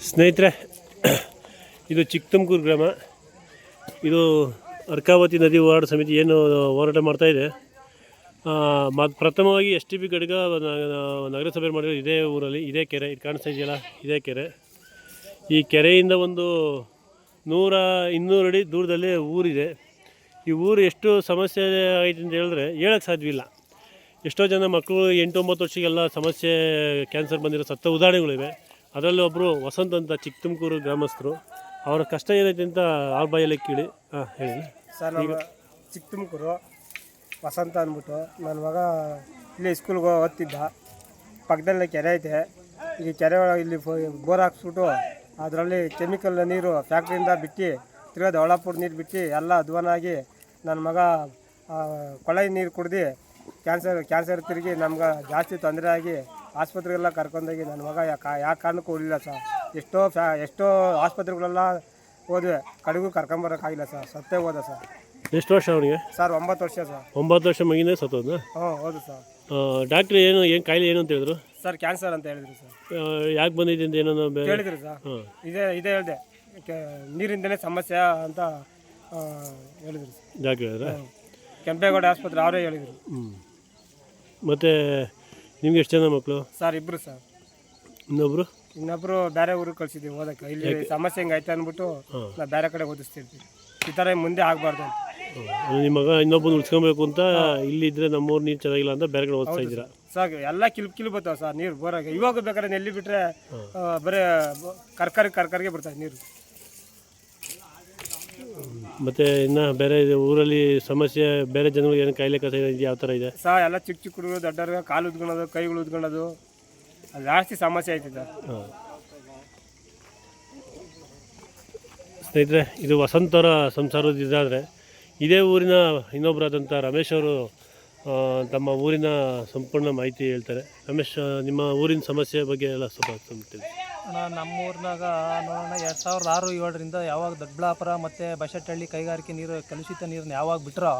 ಸ್ನೇಹಿತರೆ, ಇದು ಚಿಕ್ಕತುಮಕೂರು ಗ್ರಾಮ. ಇದು ಅರ್ಕಾವತಿ ನದಿ ಹೋರಾಟ ಸಮಿತಿ ಏನು ಹೋರಾಟ ಮಾಡ್ತಾಯಿದೆ ಮ ಪ್ರಥಮವಾಗಿ ಎಸ್ ಟಿ ಘಟಕ ನ- ನಗರಸಭೆ ಮಾಡಿರೋ ಇದೇ ಊರಲ್ಲಿ, ಇದೇ ಕೆರೆ, ಇದು ಕಾಣಿಸ್ತಾ ಇದೆಯಲ್ಲ, ಇದೇ ಕೆರೆ. ಈ ಕೆರೆಯಿಂದ ಒಂದು ನೂರ ಇನ್ನೂರು ಅಡಿ ದೂರದಲ್ಲಿ ಊರಿದೆ. ಈ ಊರು ಎಷ್ಟು ಸಮಸ್ಯೆ ಆಯಿತು ಅಂತ ಹೇಳಿದ್ರೆ ಹೇಳೋಕ್ಕೆ ಸಾಧ್ಯವಿಲ್ಲ ಎಷ್ಟೋ ಜನ ಮಕ್ಕಳು ಎಂಟು ಒಂಬತ್ತು ವರ್ಷಕ್ಕೆಲ್ಲ ಸಮಸ್ಯೆ, ಕ್ಯಾನ್ಸರ್ ಬಂದಿರೋ ಸತ್ತ ಉದಾಹರಣೆಗಳಿವೆ. ಅದರಲ್ಲಿ ಒಬ್ಬರು ವಸಂತ ಅಂತ ಚಿಕ್ಕ ತುಮಕೂರು ಗ್ರಾಮಸ್ಥರು. ಅವರ ಕಷ್ಟ ಏನೈತೆ ಅಂತ ಅವ್ರ ಬಾಯಲ್ಲಿ ಕೇಳಿ. ಹಾಂ, ಹೇಳಿ. ಸರ್ ನಾವು ಚಿಕ್ಕ ತುಮಕೂರು ವಸಂತ ಅಂದ್ಬಿಟ್ಟು ನನ್ನ ಮಗ ಇಲ್ಲಿ ಸ್ಕೂಲ್ಗೆ ಓದ್ತಿದ್ದ. ಪಕ್ಕದಲ್ಲೇ ಕೆರೆ ಐತೆ. ಈ ಕೆರೆ ಒಳಗೆ ಇಲ್ಲಿ ಬೋರ್ ಹಾಕ್ಸ್ಬಿಟ್ಟು ಅದರಲ್ಲಿ ಕೆಮಿಕಲ್ ನೀರು ಫ್ಯಾಕ್ಟ್ರಿಯಿಂದ ಬಿಟ್ಟು, ತಿರ್ಗಾ ದೊಳಪುರ ನೀರು ಬಿಟ್ಟು ಎಲ್ಲ ಅಧ್ವಾನಾಗಿ ನನ್ನ ಮಗ ಕೊಳೆ ನೀರು ಕುಡ್ದು ಕ್ಯಾನ್ಸರ್ ಕ್ಯಾನ್ಸರ್ ತಿರುಗಿ ನಮ್ಗೆ ಜಾಸ್ತಿ ತೊಂದರೆ ಆಗಿ ಆಸ್ಪತ್ರೆಗೆಲ್ಲ ಕರ್ಕೊಂಡೋಗಿ ನನ್ನ ಮಗ ಯಾಕೆ ಯಾವ ಕಾರಣಕ್ಕೂ ಉಳಿಲ್ಲ ಸರ್. ಎಷ್ಟೋ ಫ್ಯಾ ಎಷ್ಟೋ ಆಸ್ಪತ್ರೆಗಳೆಲ್ಲ ಹೋದ್ವಿ. ಕಡೆಗೂ ಕರ್ಕೊಂಬರೋಕ್ಕಾಗಿಲ್ಲ ಸರ್. ಸತ್ತೇ ಹೋದ ಸರ್. ಎಷ್ಟು ವರ್ಷ ಅವನಿಗೆ? ಸರ್ ಒಂಬತ್ತು ವರ್ಷ ಸರ್. ಒಂಬತ್ತು ವರ್ಷ ಮಗಿನೇ ಸತ್ತೋದ್ನ? ಹ್ಞೂ ಹೌದು ಸರ್. ಡಾಕ್ಟ್ರ್ ಏನು ಏನು ಕಾಯಿಲೆ ಏನು ಅಂತ ಹೇಳಿದ್ರು? ಸರ್ ಕ್ಯಾನ್ಸರ್ ಅಂತ ಹೇಳಿದ್ರು ಸರ್. ಯಾಕೆ ಬಂದಿದೆ ಅಂತ ಏನೋ ಹೇಳಿದ್ರು ಸರ್. ಹಾಂ. ಇದೇ ಇದೇ ಹೇಳಿದೆ. ನೀರಿಂದಲೇ ಸಮಸ್ಯೆ ಅಂತ ಆ, ಹೇಳಿದ್ರು ಸರ್. ಡಾಕ್ಟ್ರ್ ಹೇಳಿದ್ರಾ? ಕೆಂಪೇಗೌಡ ಆಸ್ಪತ್ರೆ ಅವರೇ ಹೇಳಿದರು. ಹ್ಞೂ ಮತ್ತು ನಿಮ್ಗೆ ಎಷ್ಟು ಜನ ಮಕ್ಕಳು ಸರ್ ಇಬ್ರು ಸರ್. ಇನ್ನೊಬ್ರು? ಇನ್ನೊಬ್ರು ಬೇರೆ ಊರಿಗೆ ಕಳ್ಸಿದ್ದೀವಿ ಓದಕ್ಕೆ. ಇಲ್ಲಿ ಸಮಸ್ಯೆ ಆಯ್ತು ಅಂದ್ಬಿಟ್ಟು ನಾವು ಬೇರೆ ಕಡೆ ಓದಿಸ್ತಿರ್ತೀವಿ ಈ ಥರ ಮುಂದೆ ಆಗಬಾರ್ದು ಅಂತ. ನಿಮ್ಮ ಮಗ ಇನ್ನೊಬ್ಬನ ಉಳ್ಸ್ಕೊಬೇಕು ಅಂತ ಇಲ್ಲಿದ್ರೆ ನಮ್ಮೂರು ನೀರು ಚೆನ್ನಾಗಿಲ್ಲ ಅಂತ ಬೇರೆ ಕಡೆ ಓದ್ತಾ ಇದ್ದೀರಾ? ಸರ್. ಎಲ್ಲ ಕಿಲು ಕಿಲು ಬರ್ತಾವೆ ಸರ್ ನೀರು ಬೋರಾಗ. ಇವಾಗ ಬೇಕಾದ್ರೆ ನೆಲ್ಲಿ ಬಿಟ್ಟರೆ ಬರೀ ಕರ್ಕರಿ ಕರ್ಕರಿಗೆ ಬರ್ತಾವೆ ನೀರು. ಮತ್ತು ಇನ್ನು ಬೇರೆ ಇದು ಊರಲ್ಲಿ ಸಮಸ್ಯೆ ಬೇರೆ ಜನಗಳಿಗೆ ಏನು ಕಾಯಿಲೆ ಕಸ ಇದೆ ಯಾವ ಥರ ಇದೆ? ಸಹ ಎಲ್ಲ ಚಿಕ್ಕ ಚಿಕ್ಕ ಹುಡುಗರು ದೊಡ್ಡವ್ರಿಗೆ ಕಾಲು ಉದ್ಕೊಳ್ಳೋದು ಕೈಗಳು ಉದ್ಕೊಳ್ಳೋದು ಅದು ಜಾಸ್ತಿ ಸಮಸ್ಯೆ ಆಯ್ತಿದ್ದ ಸರ್. ಹಾಂ. ಸ್ನೇಹಿತರೆ ಇದು ವಸಂತರ ಸಂಸಾರದ ಇದಾದರೆ ಇದೇ ಊರಿನ ಇನ್ನೊಬ್ಬರಾದಂಥ ರಮೇಶ್ ಅವರು ಆ, ತಮ್ಮ ಊರಿನ ಸಂಪೂರ್ಣ ಮಾಹಿತಿ ಹೇಳ್ತಾರೆ. ರಮೇಶ್ ನಿಮ್ಮ ಊರಿನ ಸಮಸ್ಯೆ ಬಗ್ಗೆ ಎಲ್ಲ ಸ್ವಲ್ಪ ಸ್ವಲ್ಪ ತಿಳಿಸಿ. ಅಣ್ಣ ನಮ್ಮ ಊರಿನಾಗ ನೋಡೋಣ ಎರಡು ಸಾವಿರದ ಆರು ಏಳರಿಂದ ಯಾವಾಗ ದೊಡ್ಡಬಳ್ಳಾಪುರ ಮತ್ತು ಬಸಟಳ್ಳಿ ಕೈಗಾರಿಕೆ ನೀರು, ಕಲುಷಿತ ನೀರನ್ನ ಯಾವಾಗ ಬಿಟ್ರೋ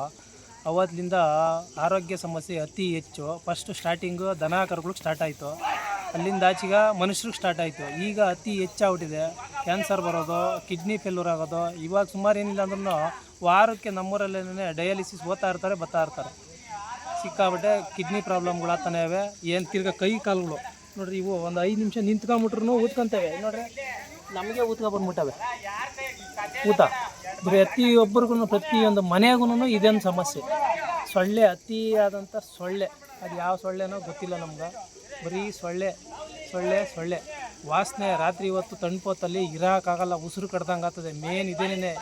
ಅವತ್ತಿಂದ ಆರೋಗ್ಯ ಸಮಸ್ಯೆ ಅತಿ ಹೆಚ್ಚು. ಫಸ್ಟ್ ಸ್ಟಾರ್ಟಿಂಗು ದನ ಕರುಗಳಿಗೆ ಸ್ಟಾರ್ಟ್ ಆಯಿತು. ಅಲ್ಲಿಂದ ಆಚೆಗೆ ಮನುಷ್ಯರಿಗೆ ಸ್ಟಾರ್ಟ್ ಆಯಿತು. ಈಗ ಅತಿ ಹೆಚ್ಚಾಗ್ಬಿಟ್ಟಿದೆ. ಕ್ಯಾನ್ಸರ್ ಬರೋದು ಕಿಡ್ನಿ ಫೇಲ್ಯೂರ್ ಆಗೋದು, ಇವಾಗ ಸುಮಾರು ಏನಿಲ್ಲ ಅಂದ್ರೂ ವಾರಕ್ಕೆ ನಮ್ಮೂರಲ್ಲೇ ಡಯಾಲಿಸಿಸ್ ಓದ್ತಾ ಇರ್ತಾರೆ, ಬರ್ತಾ ಇರ್ತಾರೆ. ಸಿಕ್ಕಾಬಿಟ್ಟೆ ಕಿಡ್ನಿ ಪ್ರಾಬ್ಲಮ್ಗಳು ಆಗ್ತಾನೆ ಇವೆ. ಏನು ತಿರ್ಗ ಕೈ ಕಾಲುಗಳು. ನೋಡ್ರಿ, ಇವು ಒಂದು ಐದು ನಿಮಿಷ ನಿಂತ್ಕೊಂಬಿಟ್ರು ಊದ್ಕೊಂತವೆ. ನೋಡ್ರಿ, ನಮಗೆ ಊದ್ಕೊ ಬಂದ್ಬಿಟ್ಟವೆ. ಊತ. ಪ್ರತಿಯೊಬ್ಬರಿಗೂ ಪ್ರತಿಯೊಂದು ಮನೆಗೂ ಇದೊಂದು ಸಮಸ್ಯೆ. ಸೊಳ್ಳೆ ಅತಿಯಾದಂಥ ಸೊಳ್ಳೆ. ಅದು ಯಾವ ಸೊಳ್ಳೆನೋ ಗೊತ್ತಿಲ್ಲ ನಮ್ಗೆ. ಬರೀ ಸೊಳ್ಳೆ ಸೊಳ್ಳೆ ಸೊಳ್ಳೆ. ವಾಸನೆ ರಾತ್ರಿ ಇವತ್ತು ತಣ್ಪೊತ್ತಲ್ಲಿ ಇರೋಕ್ಕಾಗಲ್ಲ ಉಸಿರು ಕಡ್ದಂಗೆ ಆಗ್ತದೆ. ಮೇನ್ ಇದೇನೇ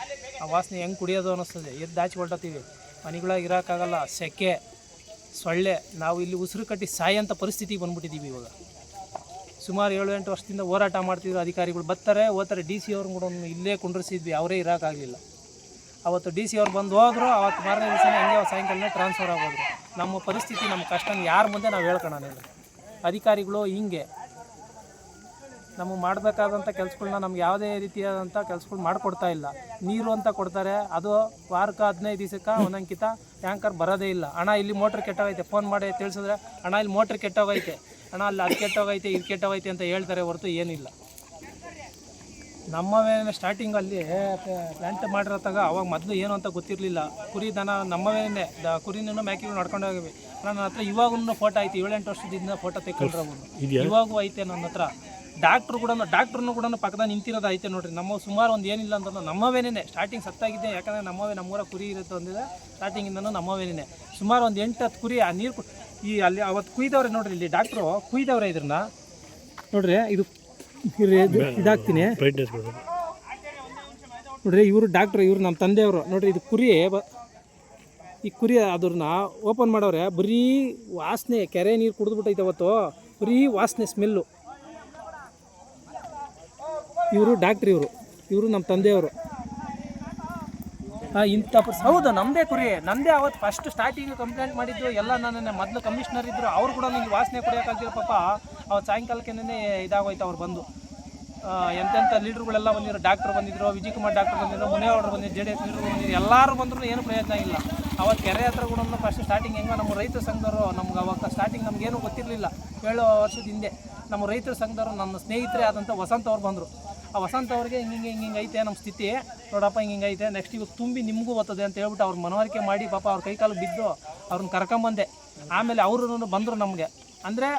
ಆ ವಾಸನೆ ಹೆಂಗೆ ಕುಡಿಯೋದು ಅನ್ನಿಸ್ತದೆ. ಎದ್ದು ಆಚೆ ಹೊರಟತ್ತೀವಿ ಮನೆಗಳಾಗ ಇರೋಕ್ಕಾಗಲ್ಲ ಸೆಕೆ, ಸೊಳ್ಳೆ. ನಾವು ಇಲ್ಲಿ ಉಸಿರು ಕಟ್ಟಿ ಸಾಯೋಂಥ ಪರಿಸ್ಥಿತಿಗೆ ಬಂದ್ಬಿಟ್ಟಿದ್ದೀವಿ ಇವಾಗ. ಸುಮಾರು ಏಳು ಎಂಟು ವರ್ಷದಿಂದ ಹೋರಾಟ ಮಾಡ್ತಿದ್ರು ಅಧಿಕಾರಿಗಳು ಬರ್ತಾರೆ. ಹೋಗ್ತಾರೆ ಡಿ ಸಿ ಅವ್ರನ್ನ ಕೂಡ ಇಲ್ಲೇ ಕುಂಡ್ರಿಸಿದ್ವಿ. ಅವರೇ ಇರೋಕ್ಕಾಗಲಿಲ್ಲ ಅವತ್ತು ಡಿ ಸಿ ಅವ್ರು ಬಂದು ಹೋದ್ರು. ಅವತ್ತು ಮಾರನೇ ದಿವಸ ಹಂಗೆ ಸಾಯಂಕಾಲನೇ ಟ್ರಾನ್ಸ್ಫರ್ ಆಗೋದ್ರು. ನಮ್ಮ ಪರಿಸ್ಥಿತಿ, ನಮ್ಮ ಕಷ್ಟನ ಯಾರ ಮುಂದೆ ನಾವು ಹೇಳ್ಕೊಳ್ಳೋಣ ಅಧಿಕಾರಿಗಳು ಹಿಂಗೆ. ನಮಗೆ ಮಾಡಬೇಕಾದಂಥ ಕೆಲಸಗಳನ್ನ ನಮ್ಗೆ ಯಾವುದೇ ರೀತಿಯಾದಂಥ ಕೆಲಸಗಳು ಮಾಡಿಕೊಡ್ತಾ ಇಲ್ಲ. ನೀರು ಅಂತ ಕೊಡ್ತಾರೆ. ಅದು ವಾರಕ್ಕೆ ಹದಿನೈದು ದಿವಸಕ್ಕೆ ಒಂದೊಂದ್ಕಿತ ಟ್ಯಾಂಕರ್ ಬರೋದೇ ಇಲ್ಲ. ಅಣ್ಣ, ಇಲ್ಲಿ ಮೋಟ್ರ್ ಕೆಟ್ಟೋಗೈತೆ. ಫೋನ್ ಮಾಡಿ ತಿಳಿಸಿದ್ರೆ, ಅಣ್ಣ, ಇಲ್ಲಿ ಮೋಟ್ರ್ ಕೆಟ್ಟೋಗೈತೆ. ಅಣ್ಣ ಅಲ್ಲಿ ಅದು ಕೆಟ್ಟೋಗೈತೆ ಇದು ಕೆಟ್ಟೋಗೈತೆ ಅಂತ ಹೇಳ್ತಾರೆ ಹೊರತು ಏನಿಲ್ಲ. ನಮ್ಮವೇನೆ ಸ್ಟಾರ್ಟಿಂಗಲ್ಲಿ ಪ್ಲಾಂಟ್ ಮಾಡಿರೋತಾಗ ಅವಾಗ ಮೊದಲು ಏನು ಅಂತ ಗೊತ್ತಿರಲಿಲ್ಲ. ಕುರಿ ದನ ನಮ್ಮವೇನೆ ದ ಕುರಿನೂ ಮ್ಯಾಕಿಗೂ ನಡ್ಕೊಂಡು ಹೋಗಿವಿ. ನನ್ನ ಹತ್ರ ಇವಾಗೂ ಫೋಟೋ ಐತೆ ಏಳೆಂಟು ವರ್ಷದಿಂದ ಫೋಟೋ ತೆಕ್ಕೊಂಡ್ರೆ ಅವನು. ಇವಾಗೂ ಐತೆ ನನ್ನ ಹತ್ರ. ಡಾಕ್ಟ್ರು ಕೂಡ ಡಾಕ್ಟ್ರನ್ನು ಕೂಡ ಪಕ್ಕದ ನಿಂತಿರೋದು ಐತೆ ನೋಡ್ರಿ. ನಮ್ಮ ಸುಮಾರು ಒಂದು ಏನಿಲ್ಲ ಅಂತಂದ್ರೆ ನಮ್ಮವೇನೇ ಸ್ಟಾರ್ಟಿಂಗ್ ಸತ್ತಾಗಿದ್ದೆ ಯಾಕಂದರೆ ನಮ್ಮವೇ ನಮ್ಮೂರ ಕುರಿ ಇರುತ್ತೆ ಅಂದಿದೆ ಸ್ಟಾರ್ಟಿಂಗಿಂದನೂ ನಮ್ಮವೇನೇ ಸುಮಾರು ಒಂದು ಎಂಟು ಹತ್ತು ಕುರಿ ಆ ನೀರು ಈ ಅಲ್ಲಿ ಅವತ್ತು ಕುಯ್ದವ್ರೆ ನೋಡ್ರಿ ಇಲ್ಲಿ ಡಾಕ್ಟ್ರು ಕುಯ್ದವ್ರೆ ಇದ್ರನ್ನ. ನೋಡ್ರಿ ಇದು ಇದು- ಇದಾಗ್ತೀನಿ. ನೋಡ್ರಿ ಇವರು ಡಾಕ್ಟ್ರು ಇವರು ನಮ್ಮ ತಂದೆಯವರು. ನೋಡ್ರಿ ಇದು ಕುರಿ ಬ ಈ ಕುರಿ ಅದ್ರನ್ನ ಓಪನ್ ಮಾಡವ್ರೆ. ಬರೀ ವಾಸನೆ ಕೆರೆ ನೀರು ಕುಡಿದ್ಬಿಟ್ಟೈತೆ ಅವತ್ತು. ಬರೀ ವಾಸನೆ ಸ್ಮೆಲ್ಲು. ಇವರು ಡಾಕ್ಟ್ರ್ ಇವರು. ಇವರು ನಮ್ಮ ತಂದೆಯವರು. ಇಂಥ ಪರ್ಸ್ ಹೌದು ನಮ್ಮದೇ ಕುರಿ. ನಂದೇ ಅವತ್ತು ಫಸ್ಟ್ ಸ್ಟಾರ್ಟಿಂಗ್ ಕಂಪ್ಲೇಂಟ್ ಮಾಡಿದ್ದು, ಎಲ್ಲ ನನ್ನ ಮೊದಲು ಕಮಿಷನರ್ ಇದ್ದರು ಅವ್ರು ಕೂಡ ಇಲ್ಲಿ ವಾಸನೆ ಕುಡಿಯೋಕ್ಕಾಗಿರೋ ಪಾಪ. ಅವತ್ತು ಸಾಯಂಕಾಲಕ್ಕೇನೆ ಇದಾಗೋಯ್ತು ಅವ್ರು ಬಂದು. ಎಂತೆಂಥ ಲೀಡ್ರುಗಳೆಲ್ಲ ಬಂದಿದ್ರು. ಡಾಕ್ಟರ್ ಬಂದಿದ್ರು ವಿಜಯ್ ಕುಮಾರ್ ಡಾಕ್ಟರ್ ಬಂದಿದ್ರು ಮುನೇಗೌಡರು ಬಂದಿದ್ರು, ಜೆ ಡಿ ಎಸ್ ಲೀಡ್ರು ಬಂದಿದ್ರು. ಎಲ್ಲರೂ ಬಂದರೂ ಏನು ಪ್ರಯೋಜನ ಇಲ್ಲ. ಅವತ್ತು ಕೆರೆ ಹತ್ರ ಕೂಡ ಫಸ್ಟ್ ಸ್ಟಾರ್ಟಿಂಗ್ ಹೆಂಗೋ ನಮ್ಮ ರೈತ ಸಂಘದವರು, ನಮ್ಗೆ ಅವಾಗ ಸ್ಟಾರ್ಟಿಂಗ್ ನಮಗೇನು ಗೊತ್ತಿರಲಿಲ್ಲ. ಏಳು ವರ್ಷದ ಹಿಂದೆ ನಮ್ಮ ರೈತರ ಸಂಘದವರು ನಮ್ಮ ಸ್ನೇಹಿತರೇ ಆದಂಥ ವಸಂತ ಅವ್ರು ಬಂದರು. ಆ ವಸಂತ ಅವ್ರಿಗೆ ಹಿಂಗೆ ಹಿಂಗೆ ಹಿಂಗೆ ಐತೆ ನಮ್ಮ ಸ್ಥಿತಿ. ನೋಡಪ್ಪ, ಹಿಂಗೆ ಐತೆ. ನೆಕ್ಸ್ಟ್ ಇವಾಗ ತುಂಬಿ ನಿಮಗೂ ಬರ್ತದೆ ಅಂತ ಹೇಳ್ಬಿಟ್ಟು ಅವ್ರ ಮನವರಿಕೆ ಮಾಡಿ ಪಾಪ ಅವ್ರ ಕೈಕಾಲು ಬಿದ್ದು ಅವ್ರನ್ನ ಕರ್ಕೊಂಬಂದೆ. ಆಮೇಲೆ ಅವರು ಬಂದರು ನಮಗೆ. ಅಂದರೆ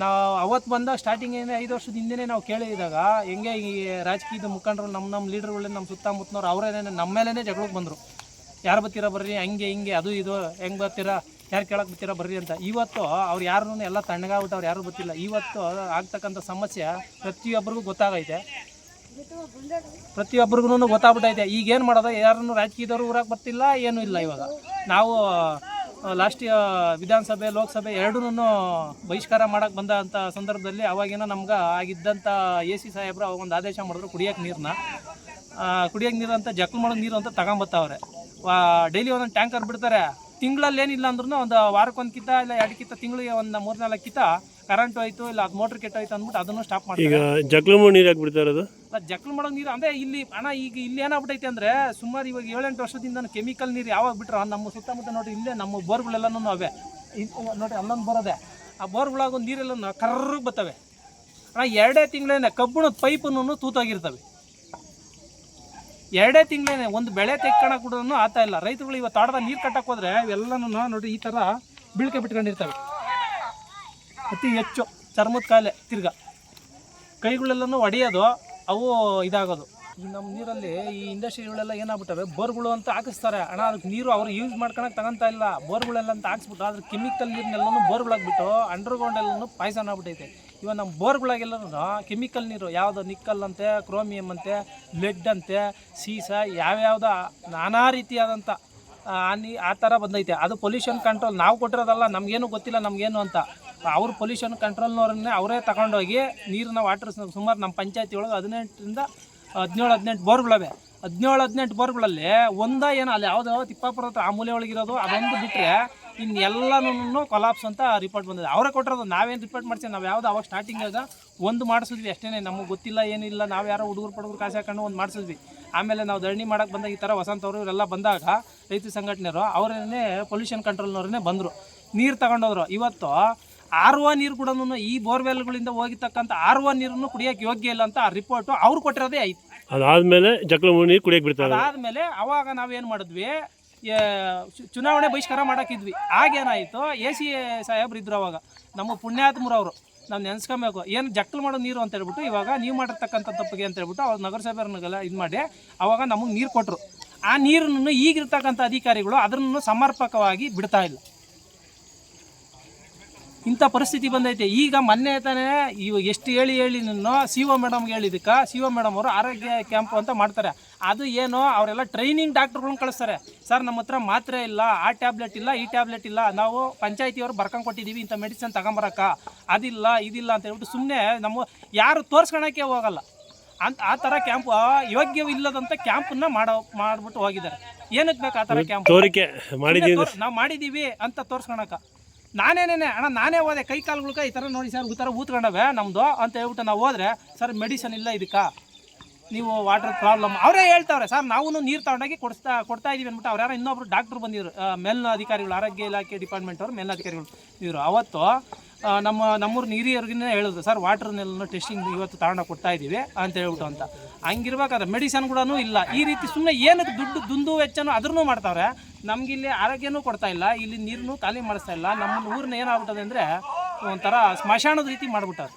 ನಾವು ಅವತ್ತು ಬಂದಾಗ ಸ್ಟಾರ್ಟಿಂಗ್ ಏನೇ ಐದು ವರ್ಷದ ಹಿಂದೆನೇ ನಾವು ಕೇಳಿದಾಗ ಹೆಂಗೆ ಈ ರಾಜಕೀಯದ ಮುಖಂಡರು ನಮ್ಮ ನಮ್ಮ ಲೀಡರ್ಗಳೇ ನಮ್ಮ ಸುತ್ತಮುತ್ತನವ್ರು ಅವರೇನೇ ನಮ್ಮ ಮೇಲೇ ಜಗಳಕ್ಕೆ ಬಂದರು. ಯಾರು ಬರ್ತೀರಾ ಬರ್ರಿ, ಹಂಗೆ ಹಿಂಗೆ ಅದು ಇದು, ಹೆಂಗೆ ಬರ್ತೀರಾ? ಯಾರು ಕೇಳಕ್ಕೆ ಬರ್ತೀರಾ? ಬರ್ರಿ ಅಂತ. ಇವತ್ತು ಅವ್ರು ಯಾರು ಎಲ್ಲ ತಣ್ಣಗಾಗ್ಬಿಟ್ಟು ಅವ್ರು ಯಾರು ಗೊತ್ತಿಲ್ಲ. ಇವತ್ತು ಆಗ್ತಕ್ಕಂಥ ಸಮಸ್ಯೆ ಪ್ರತಿಯೊಬ್ಬರಿಗೂ ಗೊತ್ತಾಗೈತೆ. ಪ್ರತಿಯೊಬ್ಬರಿಗೂ ಗೊತ್ತಾಗ್ಬಿಟ್ಟೈತೆ. ಈಗ ಏನು ಮಾಡೋದು? ಯಾರನ್ನು ರಾಜಕೀಯದವರು ಊರಾಗ ಬರ್ತಿಲ್ಲ, ಏನೂ ಇಲ್ಲ ಇವಾಗ. ನಾವು ಲಾಸ್ಟ್ ವಿಧಾನಸಭೆ, ಲೋಕಸಭೆ ಎರಡೂ ಬಹಿಷ್ಕಾರ ಮಾಡೋಕ್ಕೆ ಬಂದ ಸಂದರ್ಭದಲ್ಲಿ ಅವಾಗೇನೋ ನಮ್ಗೆ ಆಗಿದ್ದಂಥ ಎ ಸಿ ಸಾಹೇಬ್ರು ಅವಾಗ ಒಂದು ಆದೇಶ ಮಾಡಿದ್ರು, ಕುಡಿಯೋಕೆ ನೀರನ್ನ ಕುಡಿಯೋಕೆ ನೀರು ಅಂತ ಜಕ್ಲು ಮಾಡೋ ನೀರು ಅಂತ ತಗೊಂಬತ್ತವ್ರೆ ಡೈಲಿ ಒಂದೊಂದು ಟ್ಯಾಂಕರ್ ಬಿಡ್ತಾರೆ. ತಿಂಗಳಲ್ಲಿ ಏನಿಲ್ಲ ಅಂದ್ರೂ ಒಂದು ವಾರಕ್ಕೊಂದ್ಕಿತ ಇಲ್ಲ ಎರಡು ಕಿತ್ತ ತಿಂಗಳಿಗೆ ಒಂದು ಮೂರು ನಾಲ್ಕು ಕಿತ್ತ ಕರೆಂಟ್ ಹೋಯ್ತು ಇಲ್ಲ ಅದು ಮೋಟ್ರ್ ಕೆಟ್ಟೋಯ್ತು ಅಂದ್ಬಿಟ್ಟು ಅದನ್ನು ಸ್ಟಾಪ್ ಮಾಡ್ತೀವಿ ಜಕ್ಲಮು ನೀರು ಯಾಕೆ ಬಿಡ್ತಾ ಇರೋದು ಜಕ್ಲು ಮಾಡೋ ನೀರು ಅಂದರೆ ಇಲ್ಲಿ ಅಣ್ಣ ಈಗ ಇಲ್ಲಿ ಏನಾಗ್ಬಿಟ್ಟೈತೆ ಅಂದರೆ ಸುಮಾರು ಇವಾಗ ಏಳೆಂಟು ವರ್ಷದಿಂದ ಕೆಮಿಕಲ್ ನೀರು ಯಾವಾಗ ಬಿಟ್ರ ನಮ್ಮ ಸುತ್ತಮುತ್ತ ನೋಡಿ ಇಲ್ಲೇ ನಮ್ಮ ಬೋರ್ಗಳೆಲ್ಲನೂ ಅವೇ. ಇದ್- ನೋಡಿ ಅಲ್ಲೊಂದು ಬರೋದೆ ಆ ಬೋರ್ಗಳಾಗ ಒಂದು ನೀರೆಲ್ಲ ಕರ್ರಗೆ ಬರ್ತವೆ ಅಣ್ಣ ಎರಡೇ ತಿಂಗಳೇನೆ ಕಬ್ಬಿಣದ ಪೈಪನ್ನು ತೂತಾಗಿರ್ತವೆ. ಎರಡೇ ತಿಂಗಳೇನೆ ಒಂದು ಬೆಳೆ ತೆಕ್ಕೊಳಕ್ ಕೂಡ ಆತ ಇಲ್ಲ. ರೈತರುಗಳು ಇವತ್ತು ಆಡದ ನೀರು ಕಟ್ಟಕ್ಕೆ ಹೋದ್ರೆ ಇವೆಲ್ಲನೂ ನೋಡಿ ಈ ಥರ ಬೀಳ್ಕೆ ಬಿಟ್ಕೊಂಡಿರ್ತವೆ. ಅತಿ ಹೆಚ್ಚು ಚರ್ಮದ ಕಾಯಿಲೆ ತಿರ್ಗ. ಕೈಗಳೆಲ್ಲನೂ ಒಡೆಯೋದು, ಅವು ಇದಾಗೋದು. ನಮ್ಮ ನೀರಲ್ಲಿ ಈ ಇಂಡಸ್ಟ್ರಿಗಳೆಲ್ಲ ಏನಾಗ್ಬಿಟ್ಟವೆ? ಬೋರ್ಗಳು ಅಂತ ಹಾಕಿಸ್ತಾರೆ. ಹಣ ಅದಕ್ಕೆ ನೀರು ಅವ್ರು ಯೂಸ್ ಮಾಡ್ಕೊಳಕ್ಕೆ ತಗೊಂತ ಇಲ್ಲ. ಬೋರ್ಗಳೆಲ್ಲ ಅಂತ ಹಾಕ್ಸ್ಬಿಟ್ಟು ಅದ್ರ ಕೆಮಿಕಲ್ ನೀರನ್ನೆಲ್ಲನೂ ಬೋರ್ಗಳಾಗ್ಬಿಟ್ಟು ಅಂಡರ್ಗ್ರೌಂಡ್ ಎಲ್ಲನೂ ಪಾಯ್ಸನ್ ಆಗ್ಬಿಟ್ಟೈತೆ. ಇವಾಗ ನಮ್ಮ ಬೋರ್ಗಳಾಗೆಲ್ಲ ಕೆಮಿಕಲ್ ನೀರು, ಯಾವುದು ನಿಕ್ಕಲ್ ಅಂತೆ, ಕ್ರೋಮಿಯಂ ಅಂತೆ, ಲೆಡ್ ಅಂತೆ, ಸೀಸ, ಯಾವ್ಯಾವ್ದು ನಾನಾ ರೀತಿಯಾದಂಥ ನೀ, ಆ ಥರ ಬಂದೈತೆ. ಅದು ಪೊಲ್ಯೂಷನ್ ಕಂಟ್ರೋಲ್ ನಾವು ಕೊಟ್ಟಿರೋದಲ್ಲ, ನಮಗೇನು ಗೊತ್ತಿಲ್ಲ, ನಮಗೇನು ಅಂತ. ಅವ್ರ ಪೊಲ್ಯೂಷನ್ ಕಂಟ್ರೋಲ್ನವ್ರನ್ನೇ ಅವರೇ ತಗೊಂಡೋಗಿ ನೀರನ್ನ ವಾಟರ್ ಸುಮಾರು ನಮ್ಮ ಪಂಚಾಯತಿ ಒಳಗೆ ಹದಿನೆಂಟರಿಂದ ಹದಿನೇಳು, ಹದಿನೆಂಟು ಬೋರ್ಗಳವೆ. ಹದಿನೇಳು, ಹದಿನೆಂಟು ಬೋರ್ಗಳಲ್ಲಿ ಒಂದ ಏನೋ ಅಲ್ಲಿ, ಯಾವುದೋ ತಿಪ್ಪಾಪುರ ಹತ್ರ ಆ ಮೂಲೆ ಒಳಗಿರೋದು ಅದೊಂದು ಬಿಟ್ಟರೆ ಇನ್ನೆಲ್ಲನೂ ಕೊಲಾಪ್ಸ್ ಅಂತ ರಿಪೋರ್ಟ್ ಬಂದಿದೆ. ಅವರೇ ಕೊಟ್ಟಿರೋದು ನಾವೇನು ರಿಪೋರ್ಟ್ ಮಾಡ್ತೀವಿ ನಾವು ಯಾವ್ದು ಅವಾಗ ಸ್ಟಾರ್ಟಿಂಗಾಗ ಒಂದು ಮಾಡಿಸಿದ್ವಿ ಅಷ್ಟೇ ನಮಗೆ ಗೊತ್ತಿಲ್ಲ ಏನಿಲ್ಲ ನಾವು ಯಾರೋ ಹುಡುಗರು ಪಡುಗರು ಕಾಸು ಹಾಕೊಂಡು ಒಂದು ಮಾಡಿಸಿದ್ವಿ. ಆಮೇಲೆ ನಾವು ಧರಣಿ ಮಾಡೋಕೆ ಬಂದಾಗ ಈ ಥರ ವಸಂತ ಅವರು ಇವರೆಲ್ಲ ಬಂದಾಗ ರೈತ ಸಂಘಟನೆಯವರು ಅವರೇ ಪೊಲ್ಯೂಷನ್ ಕಂಟ್ರೋಲ್ನವ್ರನ್ನೇ ಬಂದರು. ನೀರು ತಗೊಂಡೋದ್ರು. ಇವತ್ತು ಆರ್ ಒ ನೀರು ಕೂಡ ಈ ಬೋರ್ವೆಲ್ಗಳಿಂದ ಹೋಗಿರ್ತಕ್ಕಂಥ ಆರ್ ಒ ನೀರನ್ನು ಕುಡಿಯೋಕೆ ಯೋಗ್ಯ ಇಲ್ಲ ಅಂತ ಆ ರಿಪೋರ್ಟು ಅವ್ರು ಕೊಟ್ಟಿರೋದೇ ಐತಿ. ಅದಾದ್ಮೇಲೆ ಜಕ್ಲಮು ನೀರು ಕುಡಿಯೋಕೆ ಬಿಡ್ತಾರೆ. ಅದಾದ್ಮೇಲೆ ಅವಾಗ ನಾವೇನು ಮಾಡಿದ್ವಿ? ಚುನಾವಣೆ ಬಹಿಷ್ಕಾರ ಮಾಡೋಕ್ಕಿದ್ವಿ ಆಗೇನಾಯಿತು ಎ ಸಿ ಸಾಹೇಬ್ರು ಇದ್ರು ಅವಾಗ. ನಮ್ಮ ಪುಣ್ಯಾತ್ಮರವರು ನಾವು ನೆನೆಸ್ಕೊಬೇಕು, ಏನು ಜಕ್ಕಲು ಮಾಡೋ ನೀರು ಅಂತ ಹೇಳ್ಬಿಟ್ಟು ಇವಾಗ ನೀವು ಮಾಡಿರ್ತಕ್ಕಂಥ ತಪ್ಪಿಗೆ ಅಂತ ಹೇಳ್ಬಿಟ್ಟು ಅವ್ರು ನಗರಸಭೆಯವ್ರನ್ನೆಲ್ಲ ಇದು ಮಾಡಿ ಅವಾಗ ನಮಗೆ ನೀರು ಕೊಟ್ಟರು ಆ ನೀರನ್ನು ಈಗಿರ್ತಕ್ಕಂಥ ಅಧಿಕಾರಿಗಳು ಅದನ್ನು ಸಮರ್ಪಕವಾಗಿ ಬಿಡ್ತಾ ಇಲ್ಲ. ಇಂಥ ಪರಿಸ್ಥಿತಿ ಬಂದೈತೆ. ಈಗ ಮೊನ್ನೆ ತಾನೇ ಇವಾಗ ಎಷ್ಟು ಹೇಳಿ ಹೇಳಿ ನಾನು ಸಿ ಒ ಮೇಡಮ್ಗೆ ಹೇಳಿದ್ದಕ್ಕೆ ಸಿ ಒ ಮೇಡಮ್ ಅವರು ಆರೋಗ್ಯ ಕ್ಯಾಂಪ್ ಅಂತ ಮಾಡ್ತಾರೆ. ಅದು ಏನು ಅವರೆಲ್ಲ ಟ್ರೈನಿಂಗ್ ಡಾಕ್ಟರ್ಗಳನ್ನ ಕಳಿಸ್ತಾರೆ. ಸರ್ ನಮ್ಮ ಹತ್ರ ಮಾತ್ರೆ ಇಲ್ಲ ಆ ಟ್ಯಾಬ್ಲೆಟ್ ಇಲ್ಲ ಈ ಟ್ಯಾಬ್ಲೆಟ್ ಇಲ್ಲ ನಾವು ಪಂಚಾಯತಿಯವರು ಬರ್ಕೊಂಡು ಕೊಟ್ಟಿದ್ದೀವಿ ಇಂಥ ಮೆಡಿಸಿನ್ ತಗೊಂಬರಕ್ಕ. ಅದಿಲ್ಲ ಇದಿಲ್ಲ ಅಂತ ಹೇಳ್ಬಿಟ್ಟು ಸುಮ್ಮನೆ ನಮ್ಮ ಯಾರು ತೋರಿಸ್ಕೊಳಕ್ಕೆ ಹೋಗಲ್ಲ. ಅಂತ ಆ ಥರ ಕ್ಯಾಂಪ್ ಯೋಗ್ಯವಿಲ್ಲದಂಥ ಕ್ಯಾಂಪನ್ನ ಮಾಡೋ ಮಾಡ್ಬಿಟ್ಟು ಹೋಗಿದ್ದಾರೆ. ಏನಕ್ಕೆ ಬೇಕು ಆ ಥರ ಕ್ಯಾಂಪ್ ತೋರಿಕೆ ಮಾಡಿದ್ದೀವಿ ನಾವು ಮಾಡಿದ್ದೀವಿ ಅಂತ ತೋರ್ಸ್ಕೊಳಕ ನಾನೇನೇನೆ ಅಣ್ಣ ನಾನೇ ಹೋದೆ ಕೈ ಕಾಲುಗಳ್ಕ ಈ ಥರ ನೋಡಿ ಸರ್ ಈ ಥರ ಊತ್ಕೊಂಡವೆ ನಮ್ಮದು ಅಂತ ಹೇಳ್ಬಿಟ್ಟು ನಾವು ಹೋದ್ರೆ ಸರ್ ಮೆಡಿಸನ್ ಇಲ್ಲ ಇದಕ್ಕೆ. ನೀವು ವಾಟರ್ ಪ್ರಾಬ್ಲಮ್ ಅವರೇ ಹೇಳ್ತಾವ್ರೆ, ಸರ್ ನಾವು ನೀರು ತಗೊಂಡೋಗಿ ಕೊಡಿಸ್ತಾ, ಕೊಡ್ತಾ ಇದೀವಿ ಅಂದ್ಬಿಟ್ಟು ಅವ್ರು ಇನ್ನೊಬ್ರು ಡಾಕ್ಟ್ರು ಬಂದಿದ್ರು ಮೇಲ್ ಅಧಿಕಾರಿಗಳು ಆರೋಗ್ಯ ಇಲಾಖೆ ಡಿಪಾರ್ಟ್ಮೆಂಟ್ ಅವರು ಮೇಲ್ ಅಧಿಕಾರಿಗಳು ಇವರು ಅವತ್ತು ನಮ್ಮ, ನಮ್ಮೂರು ಹಿರಿಯರಿಗಿನೇ ಹೇಳಿದ್ರು ಸರ್ ವಾಟರ್ನೆಲ್ಲ ಟೆಸ್ಟಿಂಗ್ ಇವತ್ತು ತಗೊಂಡು ಕೊಡ್ತಾ ಇದ್ದೀವಿ ಅಂತ ಹೇಳ್ಬಿಟ್ಟು ಅಂತ. ಹಂಗಿರ್ಬೇಕಾದ್ರೆ ಮೆಡಿಸನ್ ಕೂಡ ಇಲ್ಲ. ಈ ರೀತಿ ಸುಮ್ಮನೆ ಏನಕ್ಕೆ ದುಡ್ಡು, ದುಂದು ವೆಚ್ಚನೂ ಅದ್ರೂ ಮಾಡ್ತಾವ್ರೆ. ನಮ್ಗೆ ಇಲ್ಲಿ ಆರೋಗ್ಯನೂ ಕೊಡ್ತಾ ಇಲ್ಲ, ಇಲ್ಲಿ ನೀರನ್ನು ಖಾಲಿ ಮಾಡಿಸ್ತಾ ಇಲ್ಲ. ನಮ್ಮ ಊರನ್ನ ಏನಾಗ್ಬಿಟ್ಟದೆ ಅಂದರೆ ಒಂಥರ ಸ್ಮಶಾನದ ರೀತಿ ಮಾಡ್ಬಿಟ್ಟಾರೆ